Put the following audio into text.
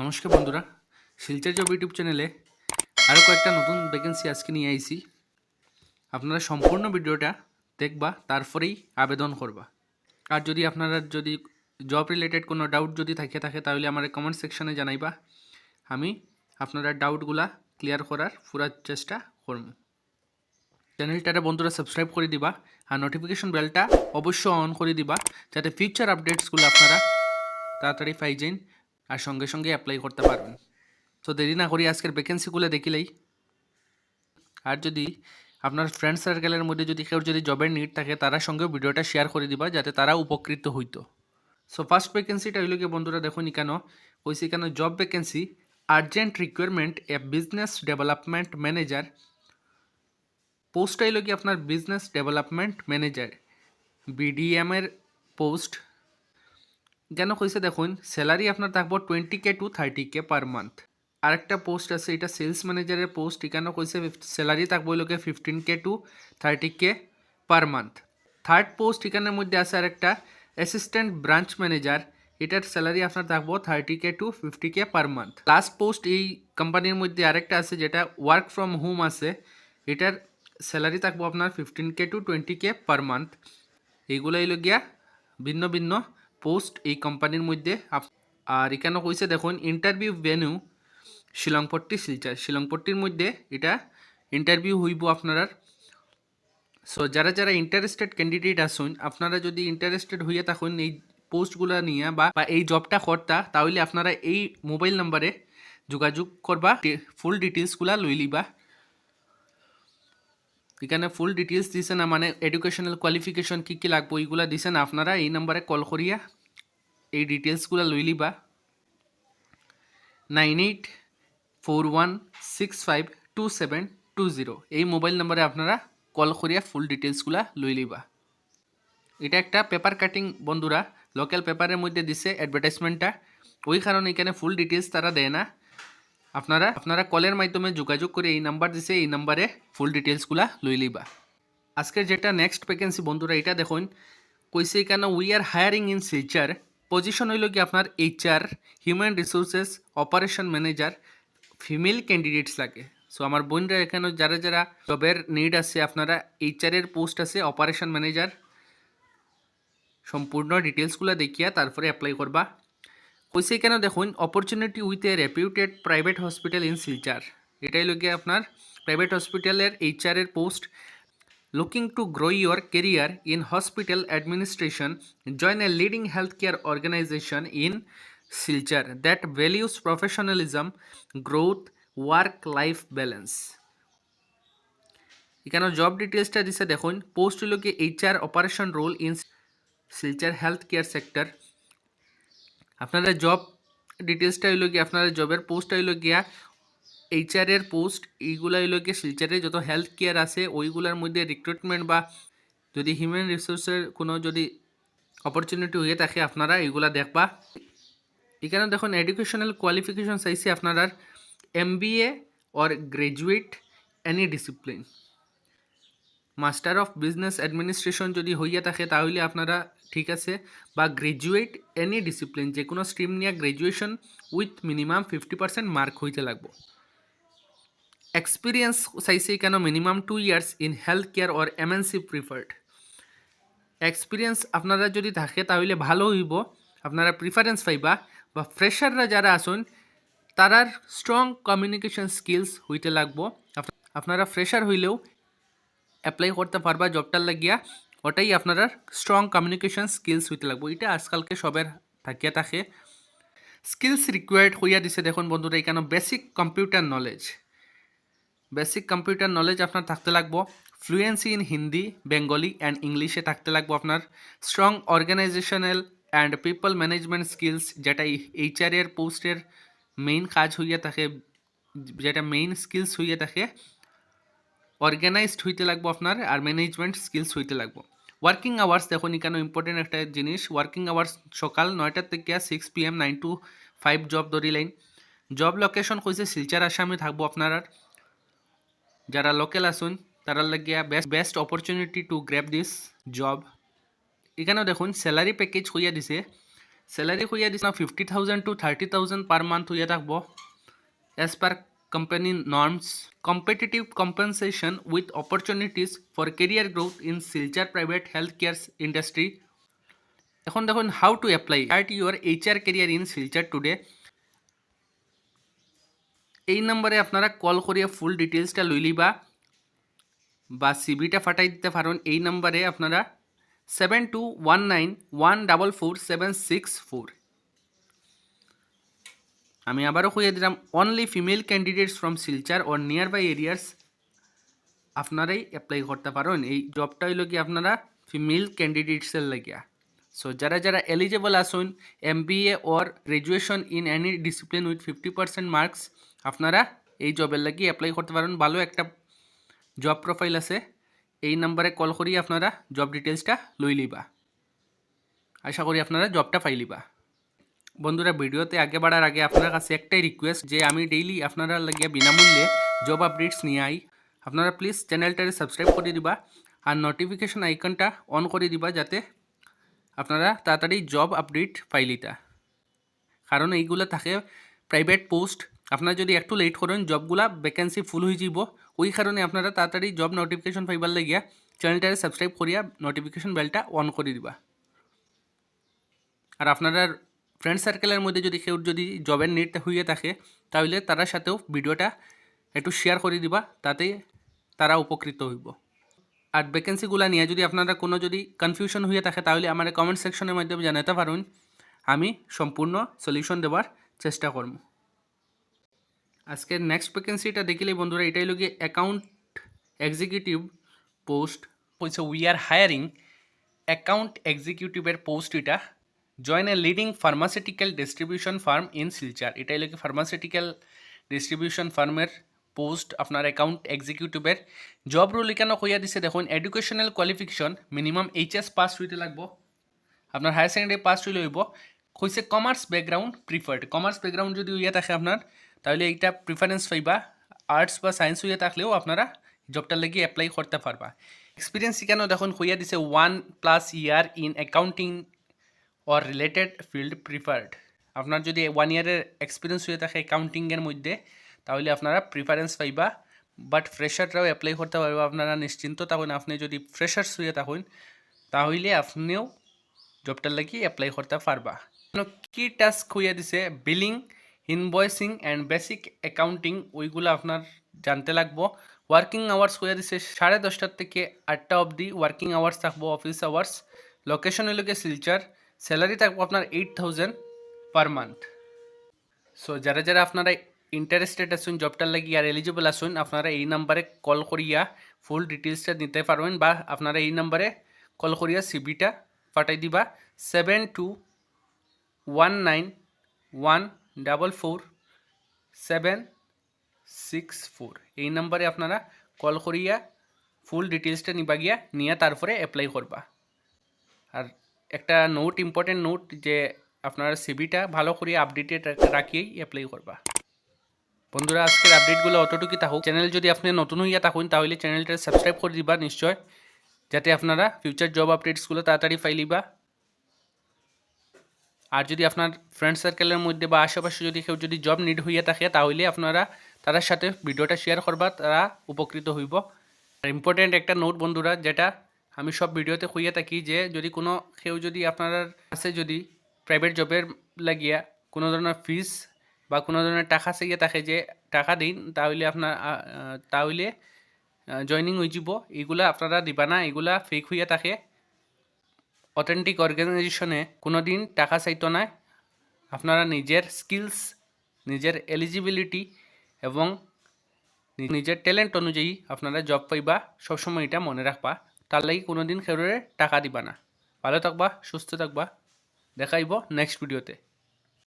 নমস্কার বন্ধুরা। Silchar job YouTube চ্যানেলে আরও কয়েকটা নতুন ভ্যাকেন্সি আজকে নিয়ে আইছি। আপনারা সম্পূর্ণ ভিডিওটা দেখবা, তারপরেই আবেদন করবা। আর যদি আপনারা যদি জব রিলেটেড কোনো ডাউট যদি থাকে থাকে, তাহলে আমার কমেন্ট সেকশনে জানাইবা। আমি আপনারা ডাউটগুলা ক্লিয়ার করার পুরা চেষ্টা করব চ্যানেলটারে বন্ধুরা সাবস্ক্রাইব করে দিবা আর নোটিফিকেশন বেলটা অবশ্যই অন করে দিবা, যাতে ফিউচার আপডেটসগুলো আপনারা তাড়াতাড়ি পাই যান আর সঙ্গে সঙ্গে অ্যাপ্লাই করতে পারবেন। তো দেরি না করি আজকের ভ্যাকেন্সিগুলো দেখিলেই আর যদি আপনার ফ্রেন্ড সার্কেলের মধ্যে যদি কেউ যদি জবের নিড থাকে, তার সঙ্গে ভিডিওটা শেয়ার করে দিবা, যাতে তারা উপকৃত হইতো। সো ফার্স্ট ভ্যাকেন্সিটা হইল কি, বন্ধুরা দেখুন কেন? কইছি কেন job vacancy urgent requirement a business development manager post হইল কি, আপনার বিজনেস ডেভেলপমেন্ট ম্যানেজার বিডিএম এর পোস্ট কেন কইছে দেখুন স্যালারি আপনার থাকব twenty K to thirty K per month আরেকটা পোস্ট আছে, এটা সেলস ম্যানেজারের পোস্ট এখানে কইছে স্যালারি থাকব লোকে fifteen K to thirty K per month third post এখানের মধ্যে আছে আরেকটা অ্যাসিস্ট্যান্ট ব্রাঞ্চ ম্যানেজার এটার স্যালারি আপনার থাকব thirty K to fifty K per month last post এই কোম্পানির মধ্যে আরেকটা আছে, যেটা ওয়ার্ক ফ্রম হোম আছে, এটার স্যালারি থাকব আপনার fifteen K to twenty K per month এইগুলো গিয়া ভিন্ন ভিন্ন পোস্ট এই কোম্পানির মধ্যে। আর এখানে কইছে দেখুন ইন্টারভিউ ভেনু শিলংপট্টি শিলচর। শিলংপট্টির মধ্যে এটা ইন্টারভিউ হইব আপনার সো যারা যারা ইন্টারেস্টেড ক্যান্ডিডেট আসুন আপনারা যদি ইন্টারেস্টেড হইয়া থাকুন এই পোস্টগুলো নিয়ে বা বা এই জবটা করতা, তাহলে আপনারা এই মোবাইল নাম্বারে যোগাযোগ করবা ফুল ডিটেলসগুলা লই লিবা। এখানে ফুল ডিটেলস না মানে এডুকেশনাল কোয়ালিফিকেশন কী কী লাগবো, এইগুলা না। আপনারা এই নাম্বারে কল করিয়া এই ডিটেলসগুলো লই লিবা। Nine eight four one six five two seven two zero এই মোবাইল নাম্বারে আপনারা কল করিয়া ফুল ডিটেলসগুলা লই লিবা। এটা একটা পেপার কাটিং বন্ধুরা লোকাল পেপারের মধ্যে দিছে অ্যাডভার্টাইজমেন্টটা ওই কারণে এখানে ফুল ডিটেলস তারা দেয় না। আপনারা আপনারা কলের মাধ্যমে যোগাযোগ করে এই নাম্বার দিছে, এই নাম্বারে ফুল ডিটেলসগুলা লই লিবা আজকের যেটা নেক্সট ভ্যাকেন্সি বন্ধুরা, এটা দেখুন। কইছে কেন we are hiring in Silchar position হইল কি আপনার HR human resources operation manager female candidates লাগে। সো আমার বোনরা এখানে যারা যারা জবের নিড আছে, আপনারা এইচআরের পোস্ট আছে অপারেশন ম্যানেজার সম্পূর্ণ ডিটেলসগুলো দেখিয়া তারপরে অ্যাপ্লাই করবা। কইছে কেন দেখুন opportunity with a reputed private hospital in Silchar এটাই লোকে আপনার প্রাইভেট হসপিটালের এইচআর এর post looking to grow your career in hospital administration join a leading health care organisation in Silchar that values professionalism growth work life balance এখানে job ডিটেলসটা দিছে দেখুন post হলো কি HR operation role in Silchar health care sector আপনারা job ডিটেলসটা হইল কি আপনারা জবের পোস্টটা হইল গিয়া এইচআর এর পোস্ট এইগুলা হইল গিয়ে শিলচারে যত হেলথ কেয়ার আছে, ওইগুলার মধ্যে রিক্রুটমেন্ট বা যদি হিউম্যান রিসোর্সের কোনো যদি অপরচুনিটি হয়ে থাকে, আপনারা এইগুলা দেখবা। এখানে দেখুন এডুকেশনাল কোয়ালিফিকেশন চাইছে আপনার M B A or graduate any discipline master of business administration যদি হইয়া থাকে, তাহলে আপনারা ঠিক আছে? বা গ্রাজুয়েট এনি ডিসিপ্লিন যে কোনো স্ট্রিম নিয়ে graduation with minimum fifty percent mark হইতে লাগবো। এক্সপিরিয়েন্স চাইছে কেন minimum two years in health care or MNC preferred experience আপনারা যদি থাকে তাহলে ভালো হইব। আপনারা প্রিফারেন্স পাইবা। বা ফ্রেশাররা যারা আসুন তারার স্ট্রং কমিউনিকেশন স্কিলস হইতে লাগবো। আপনারা ফ্রেশার হইলেও অ্যাপ্লাই করতে পারবা জবটার লাগিয়া। ওটাই আপনারা স্ট্রং কমিউনিকেশন স্কিলস হইতে লাগবো। এটা আজকালকে সবের থাকিয়া থাকে। স্কিলস রিকোয়ার্ড হইয়া দিছে, দেখুন বন্ধুরা, এখানে basic computer knowledge basic computer knowledge আপনার থাকতে লাগবো। Fluency in Hindi Bengali and ইংলিশে থাকতে লাগবো আপনার। Strong organisational and people management skills যেটা এইচআর এর পোস্টের মেইন কাজ হইয়া থাকে, যেটা মেইন স্কিলস হইয়া থাকে। অর্গানাইজড হইতে লাগবো আপনার আর ম্যানেজমেন্ট স্কিলস হইতে লাগবো। ওয়ার্কিং আওয়ার্স দেখুন এখানে ইম্পর্টেন্ট একটা জিনিস। ওয়ার্কিং আওয়ার্স সকাল নয়টার থেকে six P M nine to five job ধরি লাইন জব লোকেশন কইছে শিলচার, আসামে থাকব আপনার। যারা লোকাল আসুন, তারা লাগিয়া best best opportunity to grab this job এখানেও দেখুন স্যালারি প্যাকেজ হইয়া দিছে। স্যালারি হইয়া দিছে fifty thousand to thirty thousand per month হইয়া থাকব। As per company norms competitive compensation with opportunities for career growth in silchar private healthcare industry. এখন দেখুন how to apply start your HR career in Silchar today এই নম্বরে আপনারা call করিয়া ফুল ডিটেলসটা লই লিবা বা সিবিটা ফাটাই দিতে পারেন। এই নম্বরে আপনারা seven two one nine one double four seven six four আমি আবারও কইয়ে দিলাম only female candidates from Silchar or nearby areas আপনারাই অ্যাপ্লাই করতে পারেন। এই জবটা হইল কি আপনারা ফিমেল ক্যান্ডিডেটসের লাগিয়া। সো যারা যারা এলিজেবল আসুন M B A or graduation in any discipline with fifty percent marks আপনারা এই জবের লাগি অ্যাপ্লাই করতে পারেন। ভালো একটা জব প্রোফাইল আছে। এই নাম্বারে কল করি আপনারা জব ডিটেলসটা লই লিবা আশা করি আপনারা জবটা পাইলিবা বন্ধুরা, ভিডিওতে আগে বাড়ার আগে আপনার কাছে একটাই রিকোয়েস্ট যে আমি ডেইলি আপনারা লাগিয়ে বিনামূল্যে জব আপডেটস নিয়ে আই। আপনারা প্লিজ চ্যানেলটারে সাবস্ক্রাইব করে দিবা আর নোটিফিকেশন আইকনটা অন করে দিবা যাতে আপনারা তাড়াতাড়ি জব আপডেট পাইলিতা কারণ এইগুলো থাকে প্রাইভেট পোস্ট আপনারা যদি একটু লেট করেন জবগুলা ভ্যাকেন্সি ফুল হয়ে যাব ওই কারণে আপনারা তাড়াতাড়ি জব নোটিফিকেশন পাইবার লাগিয়া চ্যানেলটারে সাবস্ক্রাইব করিয়া নোটিফিকেশন বেলটা অন করে দিবা। আর আপনারা ফ্রেন্ড সার্কেলের মধ্যে যদি কেউ যদি জবের নিড হইয়া থাকে, তাহলে তার সাথেও ভিডিওটা একটু শেয়ার করে দিবা তাতে তারা উপকৃত হইব। আর ভ্যাকেন্সিগুলো নিয়ে যদি আপনারা কোনো যদি কনফিউশন হয়ে থাকে, তাহলে আমার কমেন্ট সেকশনের মাধ্যমে জানাতে পারুন। আমি সম্পূর্ণ সলিউশন দেওয়ার চেষ্টা করব। আজকের নেক্সট ভ্যাকেন্সিটা দেখিলে বন্ধুরা, এটাই লোকে অ্যাকাউন্ট এক্সিকিউটিভ পোস্ট বলছে উই আর হায়ারিং অ্যাকাউন্ট এক্সিকিউটিভের পোস্ট এটা join a leading pharmaceutical distribution firm in Silchar এটাই লোকে ফার্মাসিউটিক্যাল ডিস্ট্রিবিউশন ফার্মের পোস্ট আপনার অ্যাকাউন্ট এক্সিকিউটিভের জব রোল এখানে কইয়া দিছে? দেখুন educational qualification minimum HS pass হইতে লাগবো। আপনার হায়ার সেকেন্ডারি পাস হইলে হইব। কইছে commerce background preferred commerce background যদি হইয়া থাকে আপনার, তাহলে এইটা প্রিফারেন্স পাইবা। আর্টস বা সায়েন্স হইয়া থাকলেও আপনারা জবটার লাগি অ্যাপ্লাই করতে পারবা। এক্সপিরিয়েন্স কেন দেখুন কইয়া দিছে one plus year in accounting or related field preferred আপনার যদি ওয়ান ইয়ারের এক্সপিরিয়েন্স হয়ে থাকে অ্যাকাউন্টিংয়ের মধ্যে, তাহলে আপনারা প্রিফারেন্স পাইবা বাট ফ্রেশাররাও অ্যাপ্লাই করতে পারবা আপনারা নিশ্চিন্ত তখন আপনি যদি ফ্রেশার্স হয়ে থাকুন, তাহলে আপনিও জবটার লাগি অ্যাপ্লাই করতে পারবা। কি টাস্ক হইয়া দিছে? Billing invoicing and basic accounting ওইগুলো আপনার জানতে লাগবো। ওয়ার্কিং আওয়ার্স হইয়া দিছে সাড়ে দশটার থেকে আটটা অবধি ওয়ার্কিং আওয়ার্স থাকব অফিস আওয়ার্স লোকেশন হইল গিয়ে শিলচার স্যালারি থাকব আপনার eight thousand per month so যারা যারা আপনারা ইন্টারেস্টেড আসুন জবটার লাগি আর এলিজিবল আসুন আপনারা এই নাম্বারে কল করিয়া ফুল ডিটেলসটা নিতে পারবেন বা আপনারা এই নাম্বারে কল করিয়া সিবিটা পাঠাই দিবা। Seven two one nine one double four seven six four এই নাম্বারে আপনারা কল করিয়া ফুল ডিটেলসটা নিবা গিয়া, নিয়ে তারপরে অ্যাপ্লাই করবা। আর একটা নোট ইম্পর্টেন্ট নোট যে আপনার সিবিটা ভালো করে আপডেটেড রাখিয়েই অ্যাপ্লাই করবা। বন্ধুরা, আজকের আপডেটগুলো অতটুকুই থাকুক। চ্যানেল যদি আপনি নতুন হইয়া থাকুন, তাহলে চ্যানেলটা সাবস্ক্রাইব করে দিবা নিশ্চয়। যাতে আপনারা ফিউচার জব আপডেটসগুলো তাড়াতাড়ি পাইলিবা আর যদি আপনার ফ্রেন্ড সার্কেলের মধ্যে বা আশেপাশে যদি কেউ যদি জব নিড হইয়া থাকে, তাহলে আপনারা তার সাথে ভিডিওটা শেয়ার করবা, তারা উপকৃত হইব। আর ইম্পর্টেন্ট একটা নোট বন্ধুরা, যেটা আমি সব ভিডিওতে হইয়া থাকি যে যদি কোনো, কেউ যদি আপনার কাছে যদি প্রাইভেট জবের লাগিয়া কোনো ধরনের ফিস বা কোনো ধরনের টাকা চাইয়া থাকে যে টাকা দিন, তাহলে আপনার তাহলে জয়নিং হয়ে যাব এগুলা আপনারা দিবা না এগুলা ফেক হইয়া থাকে। অথেন্টিক অর্গানাইজেশনে কোনো দিন টাকা চাইতো না। আপনারা নিজের স্কিলস নিজের এলিজিবিলিটি এবং নিজের ট্যালেন্ট অনুযায়ী আপনারা জব পাইবা। সবসময় এটা মনে রাখবা। তার লাগি কোনোদিন খেউরে টাকা দিবা না। ভালো থাকবা সুস্থ থাকবা। দেখাইব নেক্সট ভিডিওতে